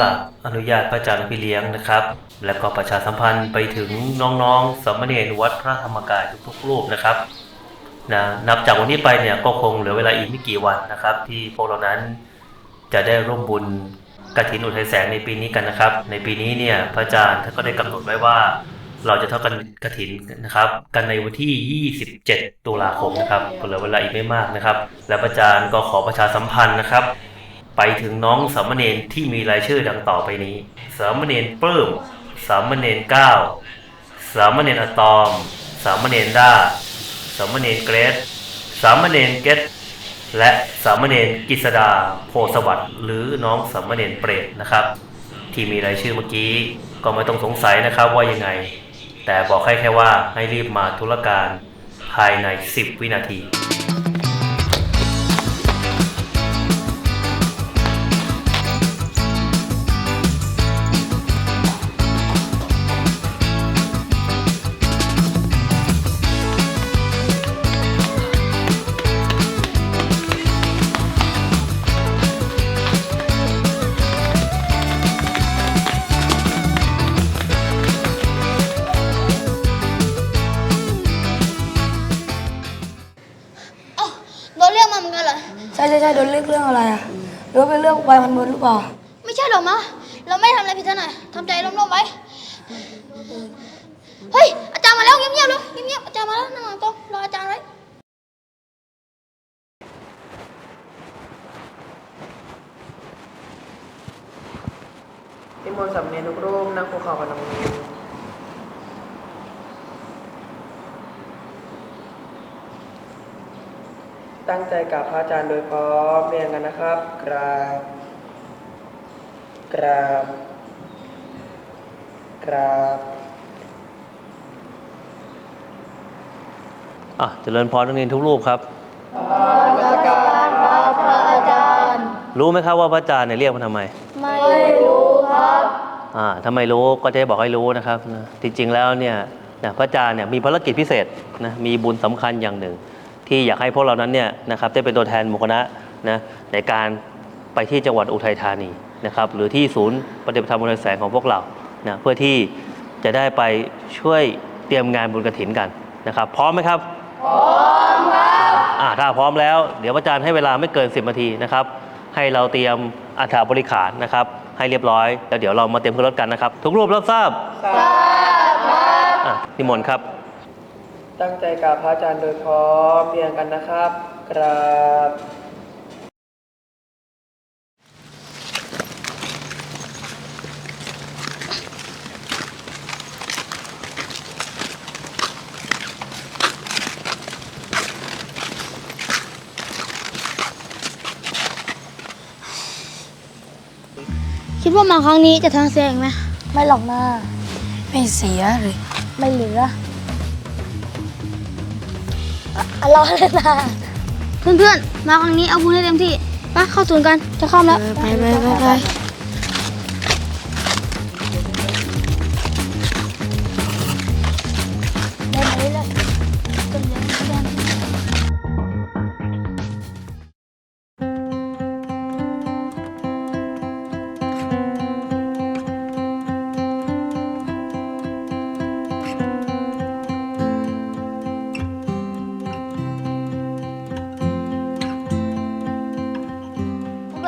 กับอนุญาตพระอาจารย์พี่เลี้ยงนะครับ และก็ประชาสัมพันธ์ไปถึงน้องๆสมเณรวัดพระธรรมกายทุกๆรูปนะครับนะนับจากวันนี้ไปเนี่ยก็คงเหลือเวลาอีกไม่กี่วันนะครับ ที่พวกเรานั้นจะได้ร่วมบุญกฐินอุทัยแสงในปีนี้กันนะครับ ในปีนี้เนี่ยพระอาจารย์ท่านก็ได้กำหนดไว้ว่า เราจะเท่ากันกฐินนะครับ กันในวันที่ 27 ตุลาคมนะครับเหลือเวลาอีกไม่มากนะครับ และพระอาจารย์ก็ขอประชาสัมพันธ์นะครับ ไปถึงน้องสามเณรที่มีรายชื่อดังต่อไปนี้ สามเณรปลื้ม สามเณรก้าวสามเณรอะตอม สามเณรด้า สามเณรเกรซสามเณรเกตและสามเณรกิษดาโพสวัสดิ์หรือน้องสามเณรเปรตนะครับ ที่มีรายชื่อเมื่อกี้ก็ไม่ต้องสงสัยนะครับว่ายังไง แต่บอกให้แค่ว่าให้รีบมาธุรการภายใน 10 วินาที ว่าเป็นเรื่องไฟมันบนหรือเปล่า ไม่ใช่หรอกมะ เราไม่ทำอะไรผิดซะหน่อยทำใจร่มๆไว้ เฮ้ย อาจารย์มาแล้วเงียบๆเลยเงียบๆอาจารย์มาแล้วนั่งหลังโต๊ะรออาจารย์ไว้ นิมนต์สามเณรทุกรูปนั่งคุกเข่ากับน้องนิวตั้งใจกับพระอาจารย์โดยพร้อมเรียงกันนะครับกราบ กราบ กราบอะเจริญพรนักเรียนทุกรูปครับรู้ไหมครับว่าพระอาจารย์เนี่ยเรียกมาทำไม ไม่รู้ครับ อ่าถ้าไม่รู้ก็จะได้บอกให้รู้นะครับนะจริงๆแล้วเนี่ยนะพระอาจารย์เนี่ยมีภารกิจพิเศษนะมีบุญสำคัญอย่างหนึ่ง ที่อยากให้พวกเรานั้นเนี่ยนะครับได้เป็นตัวแทนหมุคณะนะในการไปที่จังหวัดอุทัยธานี นะครับหรือที่ศูนย์ปฏิบัติธรรมอุทัยแสงของพวกเรานะเพื่อที่จะได้ไปช่วยเตรียมงานบุญกระถินกันนะครับ พร้อมไหมครับ พร้อมครับอ่าถ้าพร้อมแล้ว เดี๋ยวพระอาจารย์ให้เวลาไม่เกิน 10นาทีนะครับ ให้เราเตรียมอัฐบริขารนะครับ ให้เรียบร้อย แล้วเดี๋ยวเรามาเตรียมขึ้นรถกันนะครับ ทุกรูปรับทราบทราบครับนิมนต์ครับ ตั้งใจกับพระอาจารย์โดยพร้อมเรียงกันนะครับกราบ ว่ามาครั้งนี้จะทางเสียงไหมไม่หลอกหน้า ไม่เสียหรือไม่เหลืออะอะรอเลยนะเพื่อนๆ มาครั้งนี้เอาบุญให้เต็มที่ไปเข้าศูนย์กันจะเข้าแล้ว ไปไปไปไป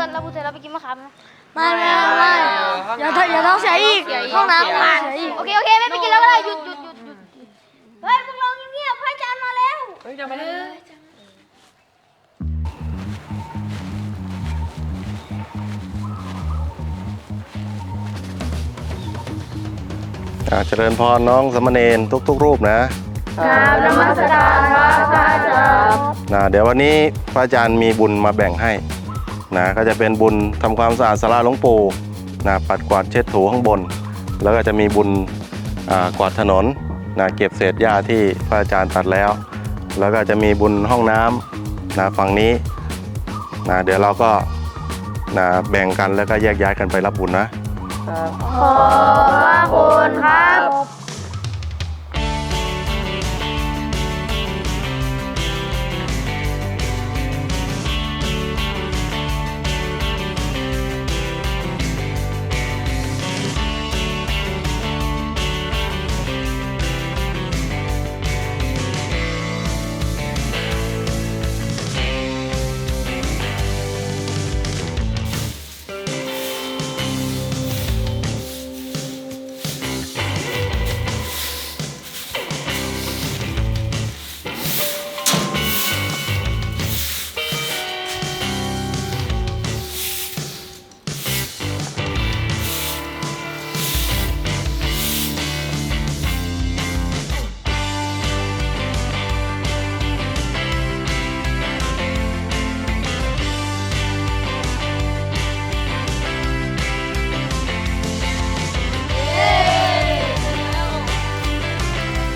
อนเราพูดเสร็จเราไปกินมะขามนะไม่ไม่ไม่อย่าท้องอย่าท้องเสียอีกห้องน้ำขาดเสียอีกโอเคโอเคไม่ไปกินแล้วก็ได้หยุดหยุดหยุดหยุดเฮ้ยพวกเราเงียบๆพระอาจารย์มาแล้วเฮ้ยจะมาเลยอ่าเจริญพรน้องสามเณรทุกๆ รูปนะนมัสการครับพระอาจารย์นะเดี๋ยววันนี้พระอาจารย์มีบุญมาแบ่งให้ นะก็จะเป็นบุญทำความสะอาดศาลาหลวงปู่นะปัดกวาดเช็ดถูข้างบน แล้วก็จะมีบุญอ่ากวาดถนนนะเก็บเศษหญ้าที่พระอาจารย์ตัดแล้ว แล้วก็จะมีบุญห้องน้ำนะฝั่งนี้นะเดี๋ยวเราก็นะแบ่งกันแล้วก็แยกย้ายกันไปรับบุญนะขอบพ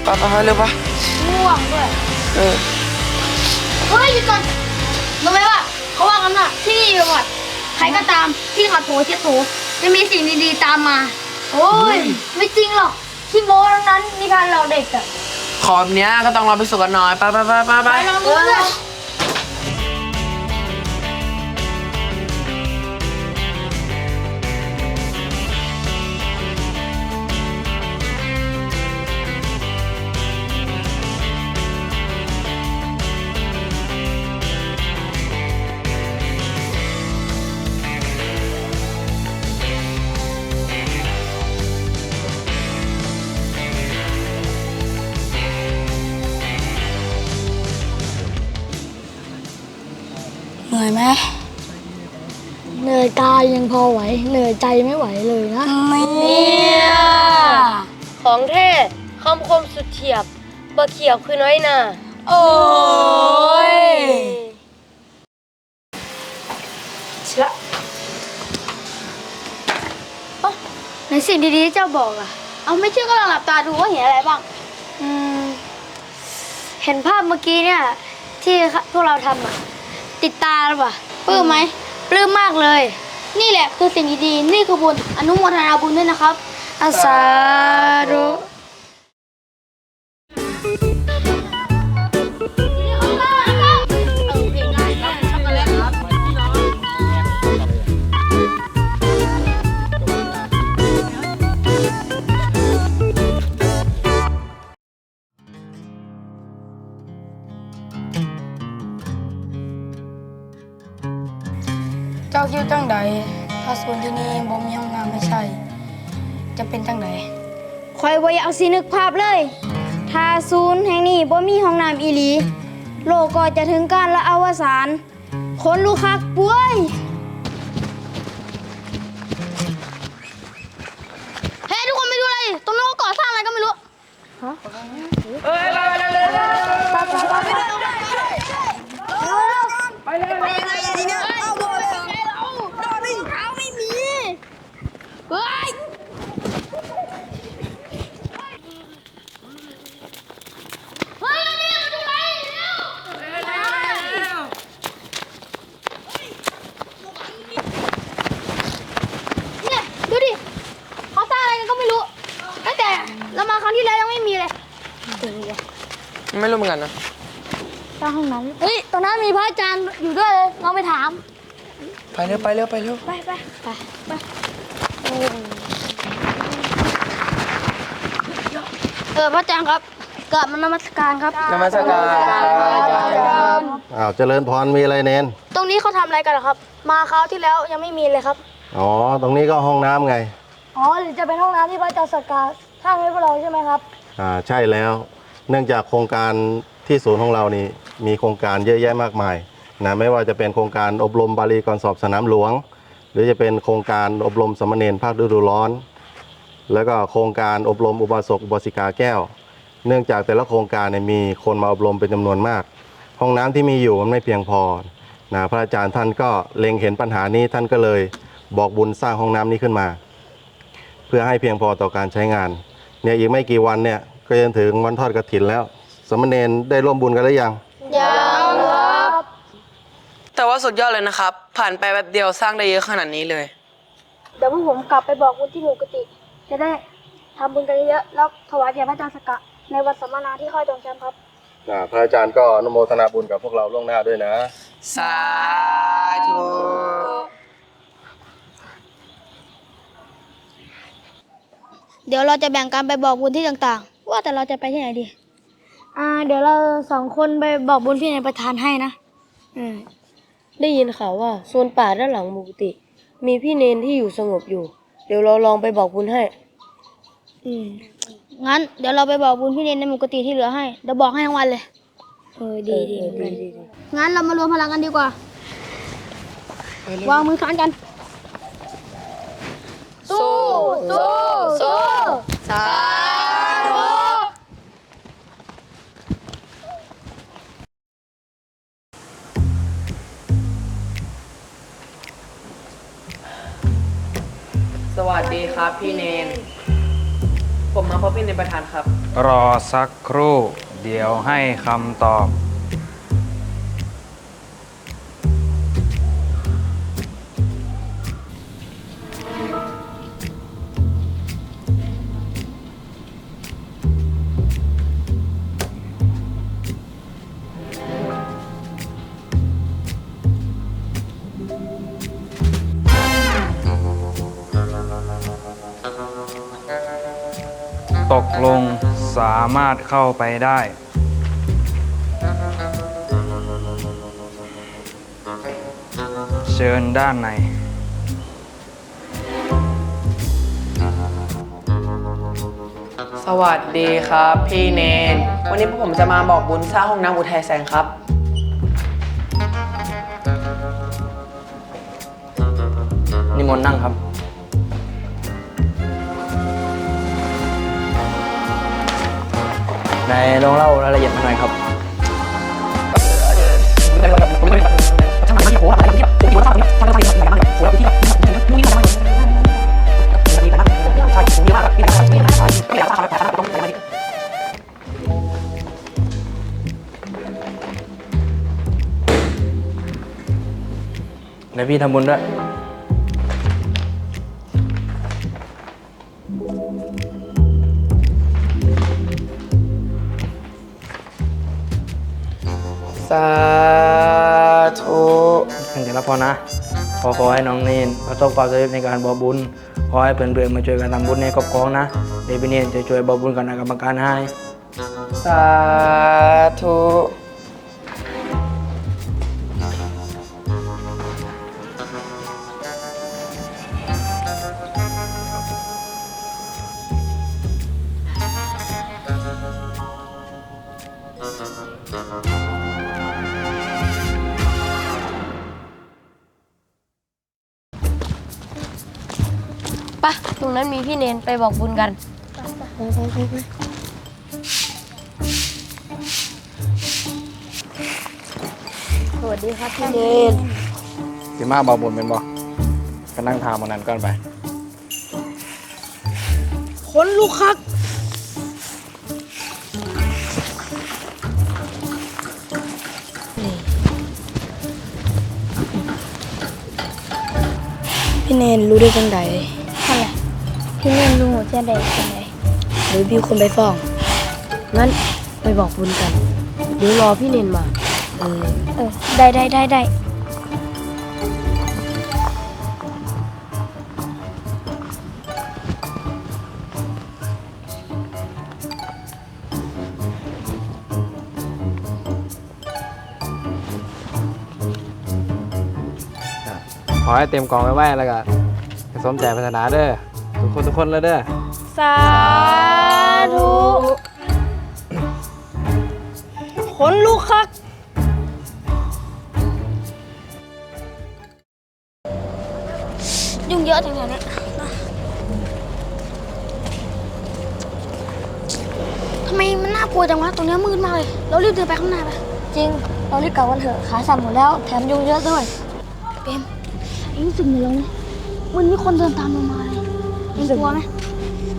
ปไปเร็วปะง่วงด้วยเออเฮ้ยหยุดก่อนรู้ไหมว่าเขาว่ากันว่าที่นี่จังหวัดใครก็ตามที่ขัดโถเช็ดโถจะมีสิ่งดีๆตามมา โอ้ย ไม่จริงหรอกขี้โม้ทั้งนั้นนี่การเราเด็กอะขอแบบเนี้ยก็ต้องรอไปสุกกันหน่อยไปไปไปไปไป ไปลองดูเลย ไหมเหนื่อยกายยังพอไหว เหนื่อยใจไม่ไหวเลยนะเนี่ยของเทศคำคมสุดเฉียบบ่เขียบคือน้อยหน่าโอ้ยเชื่อในสิ่งดีๆที่เจ้าบอกอะเอาไม่เชื่อก็ลองหลับตาดูว่าเห็นอะไรบ้าง อืม เห็นภาพเมื่อกี้เนี่ย ที่พวกเราทำอะ ติดตาหรือเปล่าปลื้มไหมปลื้มมากเลย นี่แหละคือสิ่งดีๆนี่คือบุญอนุโมทนาบุญด้วยนะครับอาสาธุ จ้าคิดจังใดถ้าส่วนที่นี่บ่มีห้องน้ำไม่ใช่ จะเป็นจังใดคอยบ่อยากเอาสินึกภาพเลย ถ้าศูนย์แห่งนี้บ่มีห้องน้ำอีหลี โลกก็จะถึงการละอวสานคนลูกคักป่วย เฮ้ยทุกคนไปดูอะไร ตรงนั้นเขาก่อสร้างอะไรก็ไม่รู้ เนี่ยดูดิเขาสร้างอะไรกันก็ไม่รู้ตั้งแต่เรามาครั้งที่แล้วยังไม่มีเลย ไม่รู้เหมือนกันนะ สร้างห้องน้ำเฮ้ย ตรงนั้น มีพระอาจารย์อยู่ด้วยเลยลองไปถาม ไปเร็วไปเร็วไปเร็วไปไปไปไปเออพระอาจารย์ครับกลับมานมัสการครับ นมัสการครับอ้าวเจริญพรมีอะไรเน้นตรงนี้เขาทำอะไรกันเหรอครับ มาคราวที่แล้วยังไม่มีเลยครับ อ๋อตรงนี้ก็ห้องน้ำไง อ๋อหรือจะเป็นห้องน้ำที่พระอาจารย์สักการสร้างให้พวกเราใช่ไหมครับ อ่าใช่แล้ว เนื่องจากโครงการ ที่ศูนย์ของเรานี่มีโครงการเยอะแยะมากมายนะไม่ว่าจะเป็นโครงการอบรมบาลีก่อนสอบสนามหลวง หรือจะเป็นโครงการอบรมสามเณรภาคฤดูร้อน แล้วก็โครงการอบรมอุบาสกอุบาสิกาแก้ว เนื่องจากแต่ละโครงการเนี่ยมีคนมาอบรมเป็นจำนวนมาก ห้องน้ำที่มีอยู่มันไม่เพียงพอนะพระอาจารย์ท่านก็เล็งเห็นปัญหานี้ท่านก็เลยบอกบุญสร้างห้องน้ำนี้ขึ้นมา เพื่อให้เพียงพอต่อการใช้งานเนี่ยอีกไม่กี่วันเนี่ยก็จะถึงวันทอดกระถินแล้ว สามเณรได้ร่วมบุญกันหรือยังแต่ว่าสุดยอดเลยนะครับ ผ่านไปแบบเดียวสร้างได้เยอะขนาดนี้เลย เดี๋ยวพวกผมกลับไปบอกบุญที่หมู่กติจะได้ทำบุญกันเยอะๆแล้วถวายแด่พระอาจารย์สกกะในวันสัมมนาที่ค่อยดงแชมป์ครับ อ่าพระอาจารย์ก็อนุโมทนาบุญกับพวกเราล่วงหน้าด้วยนะ สาธุ เดี๋ยวเราจะแบ่งกันไปบอกบุญที่ต่างๆ ว่าแต่เราจะไปที่ไหนดี อ่า เดี๋ยวเราสองคนไปบอกบุญพี่ในประธานให้นะอืมได้ยินข่าวว่าโซนป่าด้านหลังหมู่กุฏิมีพี่เนนที่อยู่สงบอยู่ เดี๋ยวเราลองไปบอกบุญให้ อืมงั้นเดี๋ยวเราไปบอกบุญพี่เนนในหมู่กติที่เหลือให้เดี๋ยวบอกให้ทั้งวันเลย เออดีดีดีดีงั้นเรามารวมพลังกันดีกว่า วางมือค้านกัน สู้สู้สู้สา สวัสดีครับพี่เนน ผมมาพบพี่เนนประธานครับ รอสักครู่ เดี๋ยวให้คำตอบามารถเข้าไปได้ เชิญด้านใน สวัสดีครับ พี่เนน วันนี้พวกผมจะมาบอกบุญสร้างห้องน้ำอุทัยแสงครับ นิมนต์นั่งครับ ในลองเล่ารายละเอียดมาหน่อยครับเดี๋ยวพี่ทำบุญด้วย ให้น้องเนนประสบความสำเร็จในการบอบุญ ขอให้เพื่อนๆมาช่วยกันทำบุญในครอบครัวนะ เดี๋ยวพี่เนนจะช่วยบอบุญกับคณะกรรมการให้ สาธุ นั้นมีพี่เนนไปบอกบุญกัน สวัสดีครับพี่เนนสิมาบอกบุญเป็นบ่ก็นั่งทามันนั้นก่อนไปคนลูกคักพี่เนนรู้ได้จังใดนั่นแหละ พี่เนนลุงหัวเจ๊แดงเป็นไงหรือบิวคนไปฟ้อง งั้นไปบอกบุญกัน เดี๋ยวรอพี่เนนมา เออ เออ ได้ได้ได้ได้ขอให้เต็มกล่องไว้ไว้แล้วก็ให้สมใจพัฒนาเด้อ ทุกคนทุกคนเลยเด้อสาธุคนลูกคักยุ่งเยอะจังเลยเนี่ยทำไมมันน่ากลัวจังวะตรงเนี้ยมืดมากเลย เรารีบเดินไปข้างหน้าไป จริง เรารีบกลับกันเถอะ ขาสั่นหมดแล้ว แถมยุงเยอะด้วย เปมเอ็งรู้สึกเหมือนเราไหมเหมันมีคนเดินตามเรามาเลย เอ็งกลัวไหม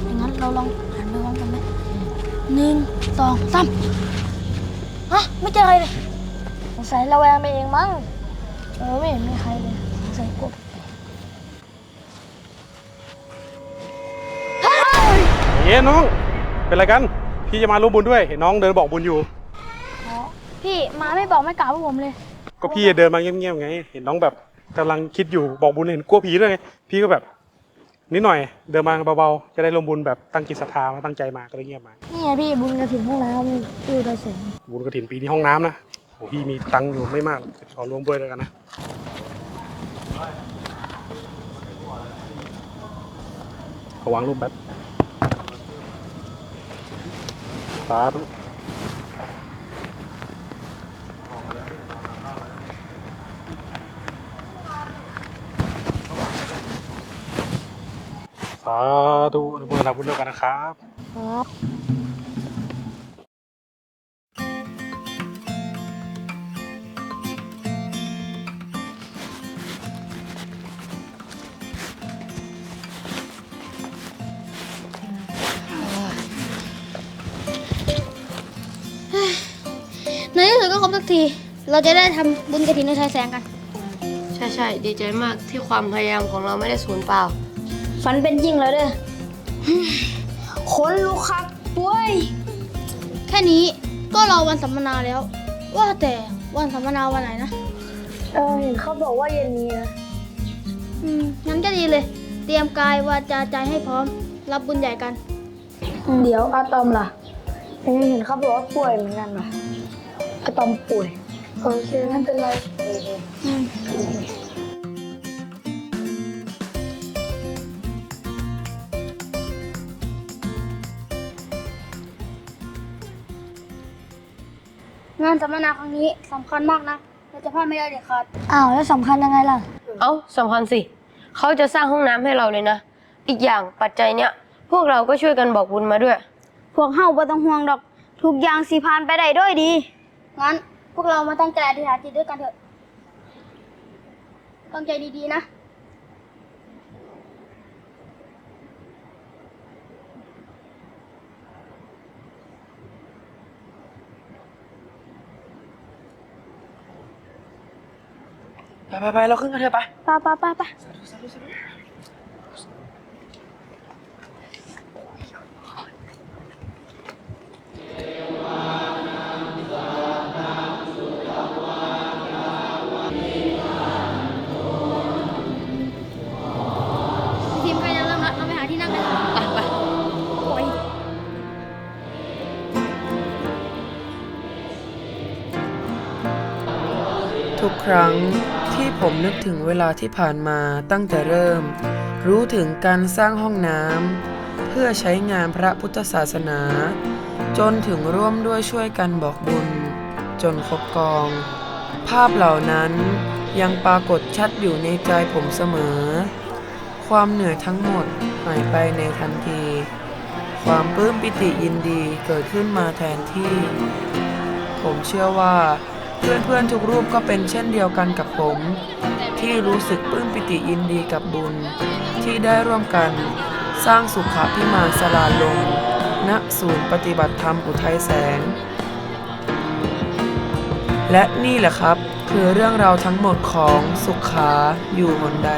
อย่างนั้นเราลองหันไปพร้อมกันไหมหนึ่งสองสามฮะไม่เจอใครเลยสงสัยเราแวงไปเองมั้งเออไม่เห็นมีใครเลยสงสัยกลัวเย้น้อง เป็นไรกัน พี่จะมาร่วมบุญด้วย เห็นน้องเดินบอกบุญอยู่ พี่มาไม่บอกไม่กล่าวพวกผมเลย ก็พี่เดินมาเงียบๆไง เห็นน้องแบบกำลังคิดอยู่บอกบุญเห็นกลัวผีด้วยไง พี่ก็แบบ นิดหน่อยเดินมาเบาๆ จะได้ร่วมบุญแบบตั้งจิตศรัทธามาตั้งใจมาก็เลยเงียบมา นี่ไงพี่บุญกระถิ่นพวกเราพี่อุทัยเสงบุญกระถินปีนี้ห้องน้ำนะโหพี่มีตังค์อยู่ไม่มากหรอกขอร่วมด้วยแล้วกันนะขอวางรูปแบบสาธุาธุอนุโมทนาบุญด้วยกันนะครับในที่สุดก็ครบสักที เราจะได้ทำบุญกระถินในชายแสงกัน ใช่ใช่ดีใจมากที่ความพยายามของเราไม่ได้สูญเปล่า ฝันเป็นจริงแล้วเด้อคนลูกคักป่วยแค่นี้ก็รอวันสัมมนาแล้ว ว่าแต่วันสัมมนาวันไหนนะ เออเห็นเขาบอกว่าเย็นนี้นะ อืมงั้นก็ดีเลย เตรียมกายวาจาใจให้พร้อม รับบุญใหญ่กัน เดี๋ยวอะตอมล่ะยังเห็นเขาบอกว่าป่วยเหมือนกันว่ะอะตอมป่วย โอเคไม่เป็นไร งานสัมมนาครั้งนี้สำคัญมากนะเราจะพลาดไม่ได้เด็ดขาดอ้าวแล้วสำคัญยังไงล่ะ เอ้าสำคัญสิ เขาจะสร้างห้องน้ำให้เราเลยนะ อีกอย่างปัจจัยเนี้ยพวกเราก็ช่วยกันบอกบุญมาด้วย พวกเฮาบ่ต้องห่วงดอก ทุกอย่างสิผ่านไปได้ด้วยดี งั้นพวกเรามาตั้งใจอธิษฐานจิตด้วยกันเถอะตั้งใจดีๆนะ ไปไปไปเราขึ้นกันเถอะไปป้าป้าป้าป้าทีมใกล้จะเริ่มแล้วเราไปหาที่นั่งกันไปไปทุกครั้ง ที่ผมนึกถึงเวลาที่ผ่านมาตั้งแต่เริ่ม รู้ถึงการสร้างห้องน้ำเพื่อใช้งานพระพุทธศาสนา จนถึงร่วมด้วยช่วยกันบอกบุญ จนครบกอง ภาพเหล่านั้นยังปรากฏชัดอยู่ในใจผมเสมอ ความเหนื่อยทั้งหมดหายไปในทันที ความปลื้มปิติยินดีเกิดขึ้นมาแทนที่ ผมเชื่อว่า เพื่อนๆทุกรูปก็เป็นเช่นเดียวกันกับผม ที่รู้สึกปลื้มปิติยินดีกับบุญ ที่ได้ร่วมกัน สร้างสุขาพิมานสลาลง ณศูนย์ปฏิบัติธรรมอุทัยแสง และนี่แหละครับ คือเรื่องราวทั้งหมดของสุขาอยู่หนใด